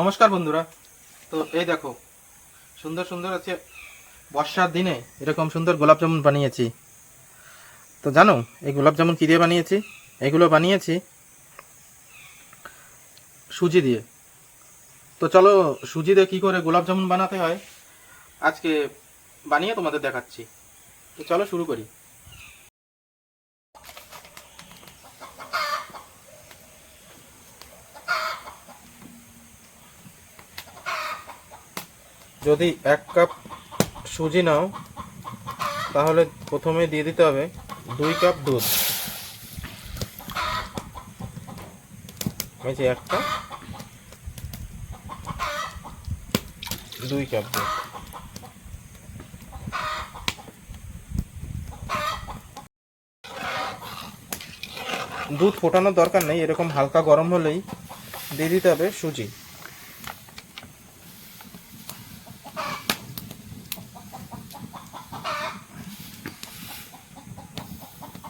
নমস্কার বন্ধুরা। তো এই দেখো, সুন্দর সুন্দর আছে বর্ষার দিনে এরকম সুন্দর গোলাপ জামুন বানিয়েছি। তো জানো, এই গোলাপ জামুন কী দিয়ে বানিয়েছি? এগুলো বানিয়েছি সুজি দিয়ে। তো চলো, সুজি দিয়ে কী করে গোলাপ জামুন বানাতে হয়, আজকে বানিয়ে তোমাদের দেখাচ্ছি। তো চলো শুরু করি। যদি এক কাপ সুজি নাও, তাহলে প্রথমে দিয়ে দিতে হবে দুই কাপ দুধ। এই এক কাপ, দুই কাপ দুধ। দুধ ফোটানোর দরকার নেই, এরকম হালকা গরম হলেই দিয়ে দিতে হবে সুজি।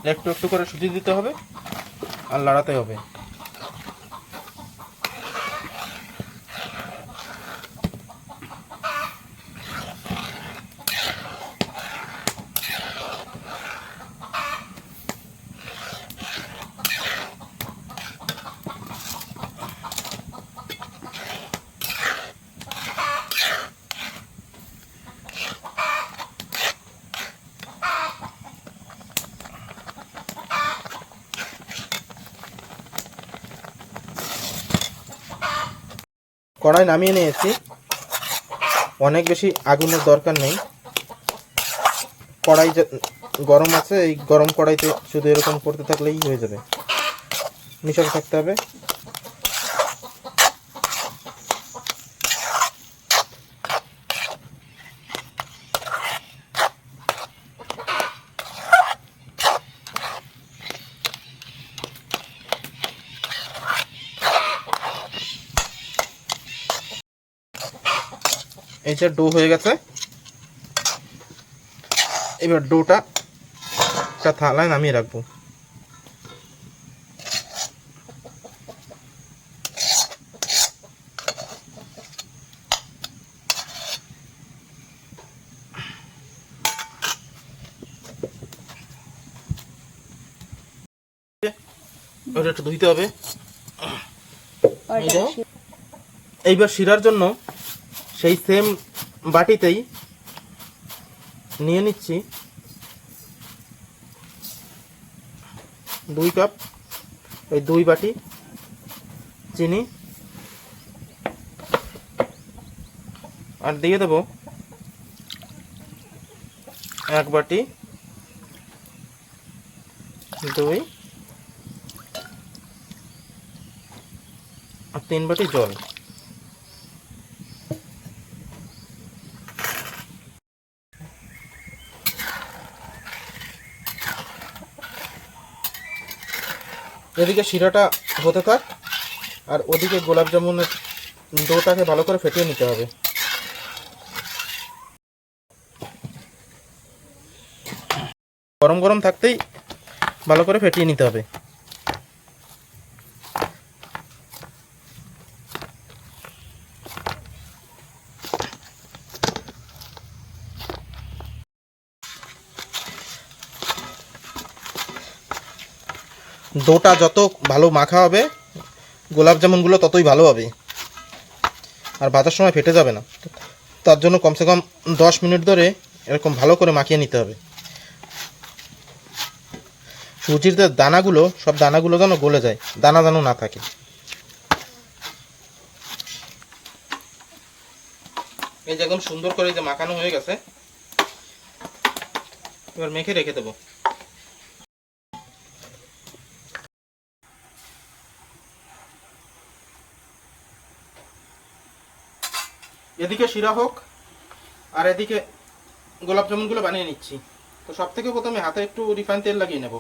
একটু একটু করে সুজি দিতে হবে আর লাড়াতে হবে। কড়াই নামিয়ে নিয়েছি। অনেক বেশি আগুনের দরকার নেই। কড়াই গরম আছে, এই গরম কড়াইতে শুধু এরকম করতে থাকলেই হয়ে যাবে। মিশাতে থাকতে হবে। এই যে ডো হয়ে গেছে। এবার ডোটা একটা থালায় নামিয়ে রাখব। ওটা একটু ধুইতে হবে। এইবার শিরার জন্য সেই সেম বাটিতেই নিয়ে নিচ্ছি দুই কাপ এই দুই বাটি চিনি। আর দিয়ে দেবো এক বাটি দই আর তিন বাটি জল। এদিকে শিরাটা হতে থাক, আর ওদিকে গোলাপ জামুনের ডোটাকে ভালো করে ফেটিয়ে নিতে হবে। গরম গরম থাকতেই ভালো করে ফেটিয়ে নিতে হবে। ডোটা যত ভালো মাখা হবে, গোলাপ জামুনগুলো ততই ভালো হবে। আর ভাজার সময় ফেটে যাবে না। তার জন্য কমসে কম দশ মিনিট ধরে এরকম ভালো করে মাখিয়ে নিতে হবে। সুজির দানাগুলো, সব দানাগুলো যেন গলে যায়, দানা যেন না থাকে। এই যে একদম সুন্দর করে যে মাখানো হয়ে গেছে, এবার মেখে রেখে দেবো। এদিকে শিরা হোক, আর এদিকে গোলাপ জামুনগুলো বানিয়ে নিচ্ছি। তো সব থেকে প্রথমে হাতে একটু রিফাইন তেল লাগিয়ে নেব।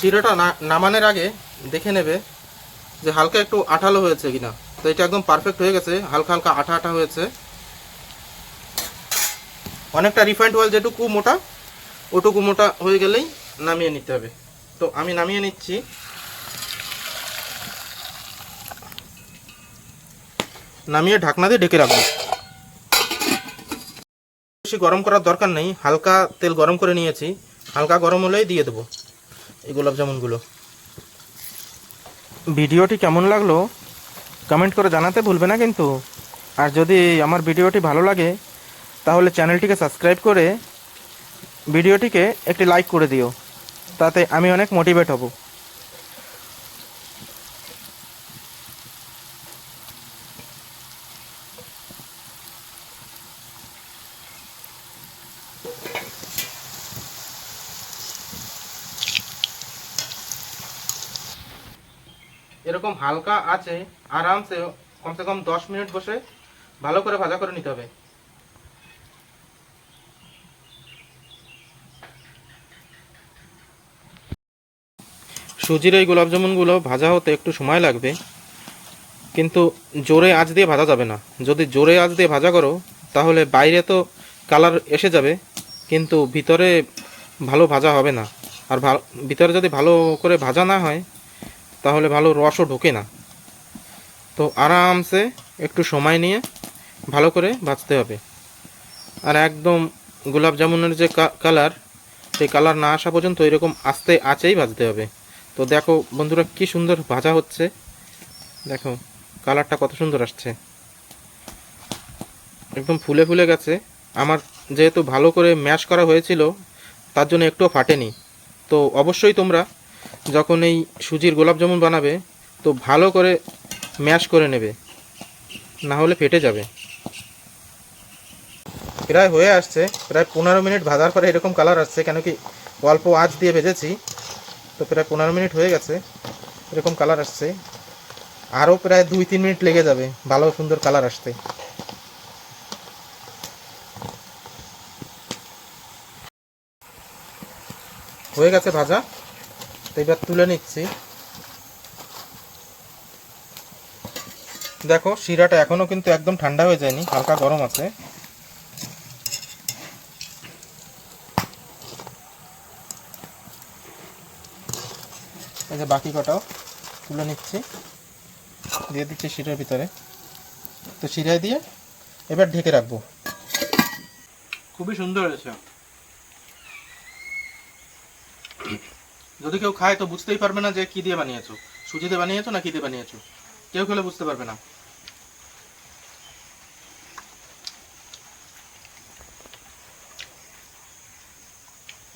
শিরাটা নামানোর আগে দেখে নেবে যে হালকা একটু আঠালো হয়েছে কিনা। তো এটা একদম পারফেক্ট হয়ে গেছে, হালকা হালকা আঠা আঠা হয়েছে। অনেকটা রিফাইন্ড অয়েল যেটুকু মোটা, ওটুকু মোটা হয়ে গেলেই নামিয়ে নিতে হবে। তো আমি নামিয়ে নিচ্ছি। নামিয়ে ঢাকনা দিয়ে ঢেকে রাখব। বেশি গরম করার দরকার নেই, হালকা তেল গরম করে নিয়েছি। হালকা গরম হলেই দিয়ে দেবো। এই গোলাপ জামুনগুলো। ভিডিওটি কেমন লাগল কমেন্ট করে জানাতে ভুলবে না কিন্তু। আর যদি আমার ভিডিওটি ভালো লাগে, তাহলে চ্যানেলটিকে সাবস্ক্রাইব করে ভিডিওটিকে একটি লাইক করে দিও। তাতে আমি অনেক মোটিভেট হব। এরকম হালকা আছে, আরামসে কমসে কম দশ মিনিট বসে ভালো করে ভাজা করে নিতে হবে। সুজির এই জামুনগুলো ভাজা হতে একটু সময় লাগবে, কিন্তু জোরে আঁচ দিয়ে ভাজা যাবে না। যদি জোরে আঁচ দিয়ে ভাজা করো, তাহলে বাইরে তো কালার এসে যাবে, কিন্তু ভিতরে ভালো ভাজা হবে না। আর ভিতরে যদি ভালো করে ভাজা না হয় তাহলে ভালো রসও ঢোকে না। তো আরামসে একটু সময় নিয়ে ভালো করে ভাজতে হবে। আর একদম গোলাপ জামুনের যে কালার, সেই কালার না আসা পর্যন্ত এরকম আস্তে আঁচেই ভাজতে হবে। তো দেখো বন্ধুরা কি সুন্দর ভাজা হচ্ছে। দেখো কালারটা কত সুন্দর আসছে। একদম ফুলে ফুলে গেছে। আমার যেহেতু ভালো করে ম্যাশ করা হয়েছিল, তার জন্য একটুও ফাটেনি। তো অবশ্যই তোমরা যখন এই সুজির গোলাপ জামুন বানাবে, তো ভালো করে ম্যাশ করে নেবে, না হলে ফেটে যাবে। প্রায় হয়ে আসছে, প্রায় পনেরো মিনিট ভাজার পরে এরকম কালার আসছে, কেন কি অল্প আঁচ দিয়ে ভেজেছি, তো প্রায় পনেরো মিনিট হয়ে গেছে, এরকম কালার আসছে। আরও প্রায় দুই তিন মিনিট লেগে যাবে, ভালো সুন্দর কালার আসতে। হয়ে গেছে ভাজা। তো এবার তুলে নিচ্ছি। দেখো, শিরাটা এখনও কিন্তু একদম ঠান্ডা হয়ে যায়নি, হালকা গরম আছে। এই যে বাকি কটাও তুলে নিচ্ছি, দিয়ে দিচ্ছি শিরার ভিতরে। তো শিরায় দিয়ে এবার ঢেকে রাখব। খুবই সুন্দর হয়েছে। যদি কেউ খায় তো বুঝতেই পারবে না যে কি দিয়ে বানিয়েছো। সুজিতে বানিয়েছো না কি দিয়ে বানিয়েছো? কেউ খেলে বুঝতে পারবে না।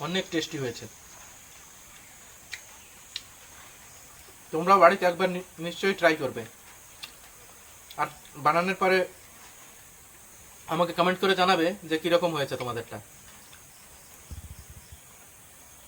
অনেক টেস্টি হয়েছে। তোমরা বাড়িতে একবার নিশ্চয়ই ট্রাই করবে। আর বানানোর পরে আমাকে কমেন্ট করে জানাবে যে কীরকম হয়েছে তোমাদেরটা।